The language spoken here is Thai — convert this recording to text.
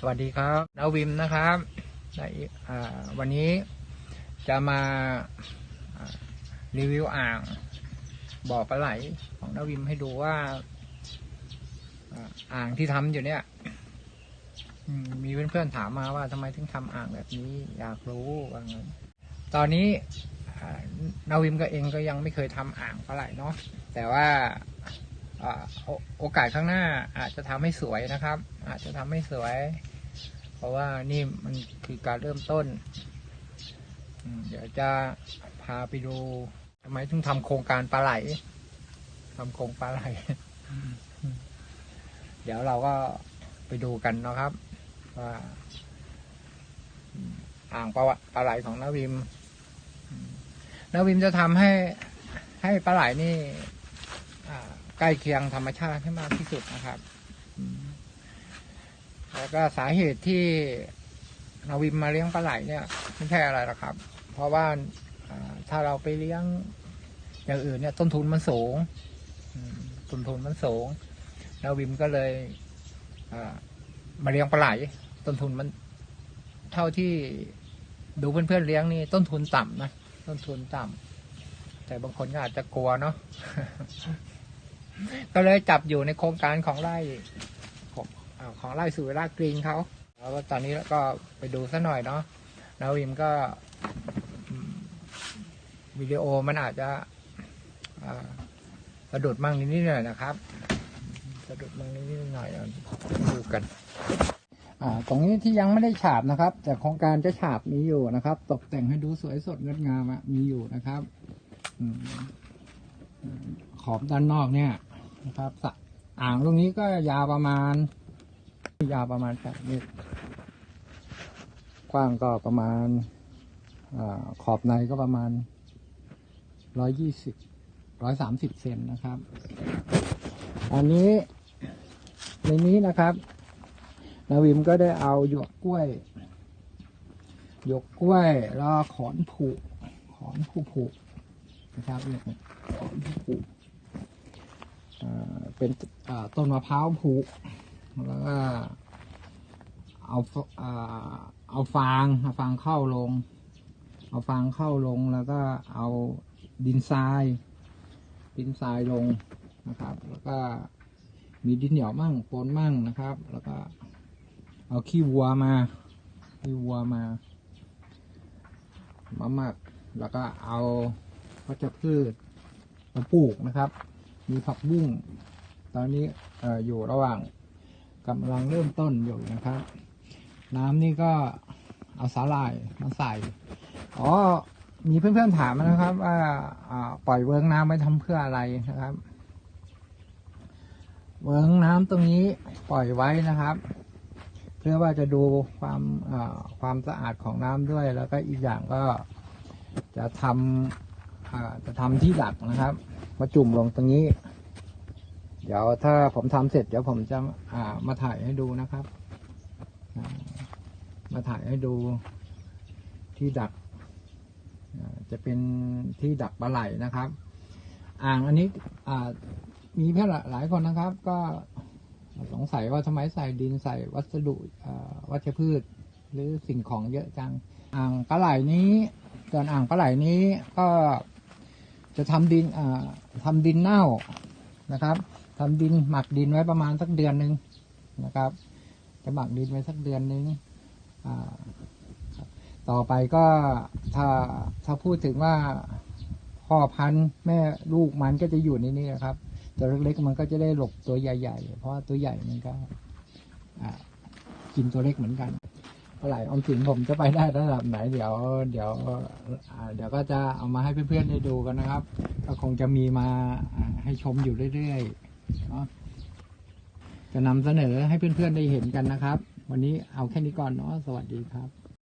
สวัสดีครับนาวิมนะครับในวันนี้จะมารีวิวอ่างบ่อปลาไหลของนาวิมให้ดูว่า อ่างที่ทำอยู่เนี่ยมีเพื่อนๆถามมาว่าทำไมถึงทำอ่างแบบนี้ อยากรู้ว่างั้นตอนนี้อ่านาวิมก็เองก็ยังไม่เคยทำอ่างปลาไหลเนาะแต่ว่า โอกาสข้างหน้าอาจจะทำให้สวยนะครับ อาจจะทำให้สวย เพราะว่านี่มันคือการเริ่มต้น เดี๋ยวจะพาไปดูทำไมถึงทำโครงการปลาไหลทำโครงปลาไหล เดี๋ยวเราก็ไปดูกันนะครับ ว่าอ่างปลาปลาไหลของนาวิมนาวิมจะทำให้ให้ปลาไหลนี่ ใกล้เคียงธรรมชาติให้มากที่สุดนะครับ แล้วก็สาเหตุที่นาวิมมาเลี้ยงปลาไหลเนี่ยไม่ใช่อะไรหรอกครับ เพราะว่าถ้าเราไปเลี้ยงอย่างอื่นเนี่ยต้นทุนมันสูงต้นทุนมันสูงนาวิมก็เลยมาเลี้ยงปลาไหล ต้นทุนมันเท่าที่ดูเพื่อนๆเลี้ยงนี่ต้นทุนต่ำนะต้นทุนต่ำแต่บางคนก็อาจจะกลัวเนาะ ก็เลยจับอยู่ในโครงการของไร่อ่าของไร่สุวิรากรีนเขาแล้วตอนนี้ก็ไปดูซะหน่อยเนาะนาวิมก็วิดีโอมันอาจจะสะดุดมั่งนิดๆหน่อยนะครับสะดุดมั่งนิดๆหน่อยๆเอาดูกันตรงนี้ที่ยังไม่ได้ฉาบนะครับ แต่โครงการจะฉาบมีอยู่นะครับ ตกแต่งให้ดูสวยสดงดงามมีอยู่นะครับอขอบด้านนอกเนี่ย นะครับสระอ่างตรงนี้ก็ยาวประมาณ ยาวประมาณแปดเมตรกว้างก็ประมาณอขอบในก็ประมาณร้อยยี่สิบร้อยสามสิบเซนนะครับ อันนี้ในนี้นะครับ นาวิมก็ได้เอาหยวกกล้วยหยวกกล้วยแล้วขอนผูกขอนผูผูกนะครับขอนผูผูก เป็นต้นมะพร้าวผูกแล้วก็เอาฟาเอาฟางเอาฟางเข้าลง เอาฟางเข้าลงแล้วก็เอาดินทราย ดินทรายลงนะครับ แล้วก็มีดินเหนียวมั่งโปนมั่งนะครับ แล้วก็เอาขี้วัวมาขี้วัวมามาหมักแล้วก็เอาวัชพืชมาปลูกนะครับ มีผักบุ้ง ตอนนี้ออยู่ระหว่างกำลังเริ่มต้นอยู่นะครับ น้ำนี่ก็เอาสาหร่ายมาใส่ อ๋อ มีเพื่อนๆถามนะครับ ว่าปล่อยเวิร์กน้ำไว้ทำเพื่ออะไรนะครับ เวิร์กน้ำตรงนี้ปล่อยไว้นะครับ เพื่อว่าจะดูความความสะอาดของน้ำด้วย แล้วก็อีกอย่างก็จะทำจะทำที่ดักนะครับ มาจุ่มลงตรงนี้ เดี๋ยวถ้าผมทำเสร็จเดี๋ยวผมจะอ่ามาถ่ายให้ดูนะครับ มาถ่ายให้ดูที่ดัก จะเป็นที่ดักปลาไหลนะครับ อ่างอันนี้อ่ามีเพื่อนหลายคนนะครับ ก็สงสัยว่าทำไมใส่ดินใส่วัสดุวัชพืช หรือสิ่งของเยอะจัง อ่างปลาไหลนี้ก่อนอ่างปลาไหลนี้ก็จะทำดินอ่าทำดินเน่านะครับ ทำดินหมักดินไว้ประมาณสักเดือนหนึ่งนะครับ จะหมักดินไว้สักเดือนหนึ่งต่อไปก็ถ้าถ้าพูดถึงว่าพ่อพันธุ์แม่ลูกมันก็จะอยู่ในนี้นะครับ ตัวเล็กๆมันก็จะได้หลบตัวใหญ่ ๆ เพราะตัวใหญ่มันก็กินตัวเล็กเหมือนกันเมื่อไหร่ออมสินผมจะไปได้ระดับไหน เดี๋ยว เดี๋ยวเดี๋ยวก็จะเอามาให้เพื่อนๆได้ดูกันนะครับ ก็คงจะมีมาให้ชมอยู่เรื่อยๆ จะนำเสนอให้เพื่อนๆได้เห็นกันนะครับ วันนี้เอาแค่นี้ก่อนเนาะสวัสดีครับ